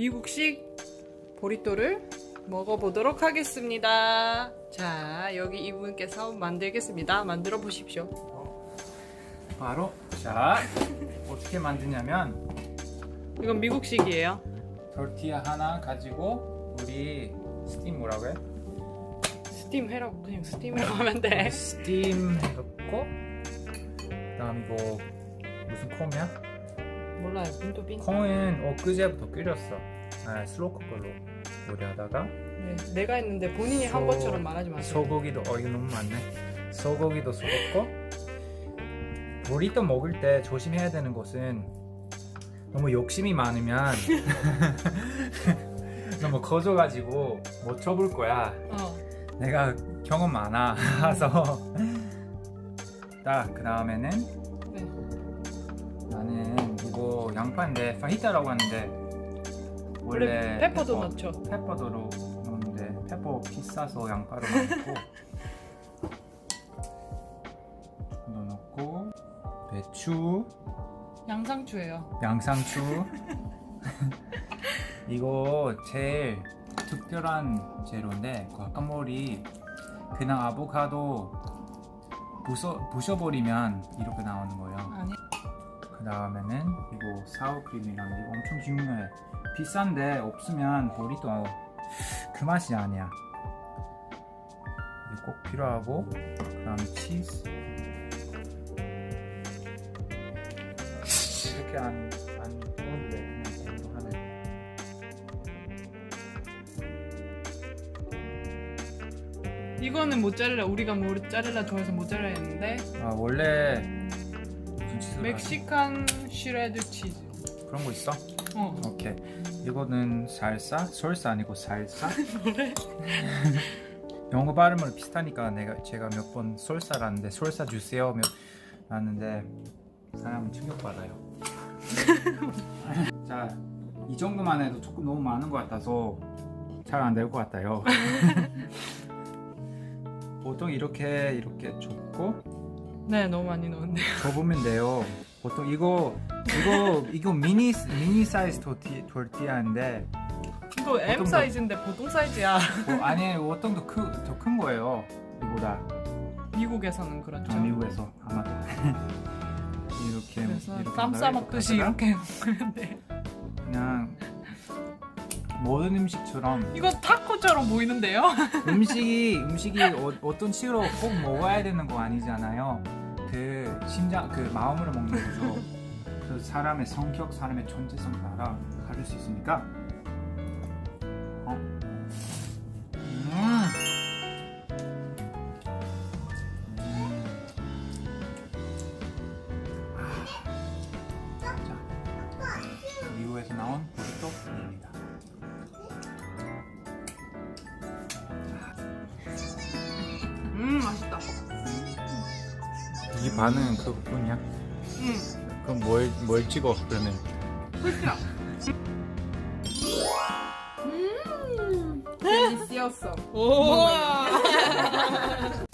미국식 보리또를 먹어보도록 하겠습니다. 자, 여기 이분께서 만들겠습니다. 만들어 보십시오. 바로 자 어떻게 만드냐면 이건 미국식이에요. tortilla 하나 가지고 우리 스팀 뭐라고 해? 스팀 해라고 그냥 스팀이라고 하면 돼. 스팀 해갖고 그다음 이거 무슨 콩이야? 몰라요. 빈토빈. 콩은 엊그제부터 끓였어 아, 슬로우 쿠커로 요리하다가 네, 내가 했는데 본인이 한 소- 것처럼 말하지 마세요. 소고기도 어 이거 너무 많네 소고기도 섞었고 보리또 먹을 때 조심해야 되는 것은 너무 욕심이 많으면 너무 커져가지고 못 쳐볼 거야 어. 내가 경험 많아 그래서 딱 그 다음에는 양파인데 파히타라고 하는데 원래 페퍼도 페퍼- 넣죠. 페퍼도로 넣는데 페퍼 비싸서 양파로 넣고 도 넣고 배추 양상추예요. 양상추 이거 제일 특별한 재료인데 과카몰이 그냥 아보카도 부숴, 부셔버리면 이렇게 나오는 거예요 아니. 그 다음에는 이거 사우크림이랑 이거 엄청 중요해. 비싼데 없으면 보리또 그 맛이 아니야. 이게 꼭 필요하고 그 다음 치즈. 이렇게 안, 안 이거 하네. 이거는 모짜렐라 우리가 모짜렐라 좋아해서 모짜렐라 했는데? 아 원래 치즈 멕시칸 슈레드 치즈. 그런 거 있어? 어. 오케이 이거는 살사? 솔사 아니고 살사? 그래? 영어 발음으로 비슷하니까 내가 제가 몇번 솔사라는데 솔사 주세요 몇 라는데 사람은 충격받아요. 자, 이 정도만 해도 조금 너무 많은 것 같아서 잘 안 될 것 같아요. 보통 이렇게 이렇게 좁고 네, 너무 많이 넣었네요. 접으면 돼요. 보통 이거 이거 이거 미니 미니 사이즈 토티 토르티아인데 이거 M 보통 사이즈인데 보통 사이즈야. 뭐 아니 어떤 더큰 큰 거예요. 이보다 미국에서는 그렇죠. 아, 미국에서 아마도 이렇게 그래서 이렇게 쌈 싸 먹듯이 하다가 이렇게 돼. 그냥 모든 음식처럼 이거 타코처럼 보이는데요? 음식이 음식이 어, 떤 식으로 꼭 먹어야 되는 거 아니잖아요. 그 심장 그 마음으로 먹는 거죠. 그 사람의 성격, 사람의 존재성 따라 다를 수 있으니까. 어. 음. 음. 아. 자, 미국에서 나온 보리또입니다. 이 반은 그거뿐이야? 음, 그럼 뭘, 뭘 찍어 그러면? 끝이야. 음, 델리시어서. 오.